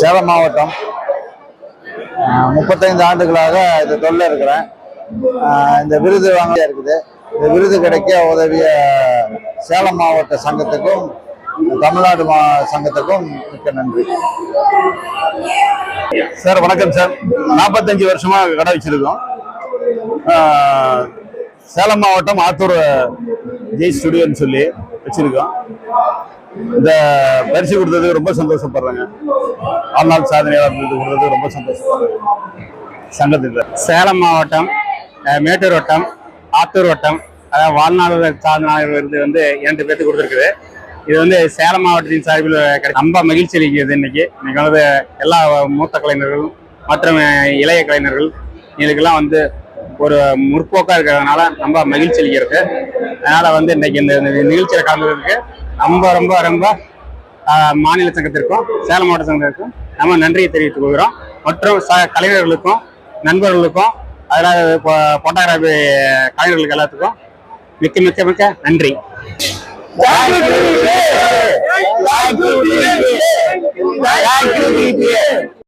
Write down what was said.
சேலம் மாவட்டம். முப்பத்தைந்து ஆண்டுகளாக இந்த தொழில் இருக்கிறேன். இந்த விருது வாங்க இருக்குது. இந்த விருது கிடைக்க உதவிய சேலம் மாவட்ட சங்கத்துக்கும் தமிழ்நாடு மா சங்கத்துக்கும் மிக்க நன்றி. சார் வணக்கம் சார். நாற்பத்தஞ்சு வருஷமாக கடை வச்சிருக்கோம். சேலம் மாவட்டம் ஆத்தூர் ஜெய் ஸ்டுடியோன்னு சொல்லி வச்சிருக்கோம். இந்த பரிசு கொடுத்தது ரொம்ப சந்தோஷப்படுறேங்க. வாழ்நாள் சாதனையாளர் விருது ரொம்ப சந்தோஷப்படுறேன் சங்கத்துக்கு. சேலம் மாவட்டம் மேட்டூர் வட்டம் ஆத்தூர் வட்டம் அதாவது வாழ்நாள் சாதனையாளர் விருது வந்து இரண்டு பேர்த்துக்கு கொடுத்துருக்குது. இது வந்து சேலம் மாவட்டத்தின் சார்பில் ரொம்ப மகிழ்ச்சி அளிக்கிறது இன்னைக்கு. இன்னைக்கு வந்து எல்லா மூத்த கலைஞர்களும் மற்றும் இளைய கலைஞர்கள் இதுக்கெல்லாம் வந்து ஒரு முற்போக்காக இருக்கிறதுனால ரொம்ப மகிழ்ச்சி அளிக்கிறது அதனால வந்து இன்னைக்கு இந்த இந்த நிகழ்ச்சியில் கலந்துக்கிறதுக்கு ரொம்ப ரொம்ப ரொம்ப மாநில சங்கத்திற்கும் சேலம் மாவட்ட சங்கத்திற்கும் நம்ம நன்றியை தெரிவித்துக் கொள்கிறோம். மற்றும் ச கலைஞர்களுக்கும் நண்பர்களுக்கும் அதனால போட்டோகிராஃபி கலைஞர்களுக்கு எல்லாத்துக்கும் மிக்க மிக்க மிக்க நன்றி.